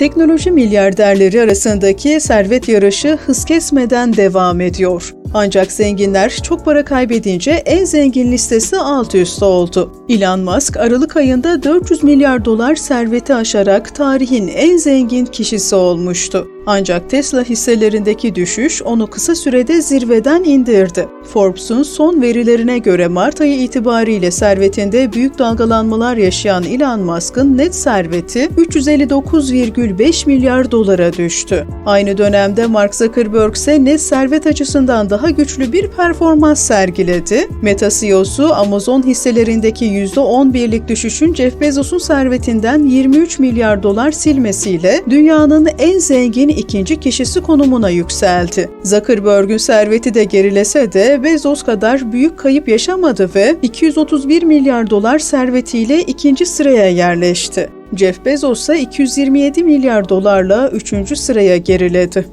Teknoloji milyarderleri arasındaki servet yarışı hız kesmeden devam ediyor. Ancak zenginler çok para kaybedince en zengin listesi alt üst oldu. Elon Musk Aralık ayında 400 milyar dolar serveti aşarak tarihin en zengin kişisi olmuştu. Ancak Tesla hisselerindeki düşüş onu kısa sürede zirveden indirdi. Forbes'un son verilerine göre Mart ayı itibariyle servetinde büyük dalgalanmalar yaşayan Elon Musk'ın net serveti 359,5 milyar dolara düştü. Aynı dönemde Mark Zuckerberg ise net servet açısından daha güçlü bir performans sergiledi. Meta CEO'su Amazon hisselerindeki %11'lik düşüşün Jeff Bezos'un servetinden 23 milyar dolar silmesiyle dünyanın en zengin ikinci kişisi konumuna yükseldi. Zuckerberg'ün serveti de gerilese de Bezos kadar büyük kayıp yaşamadı ve 231 milyar dolar servetiyle ikinci sıraya yerleşti. Jeff Bezos ise 227 milyar dolarla üçüncü sıraya geriledi.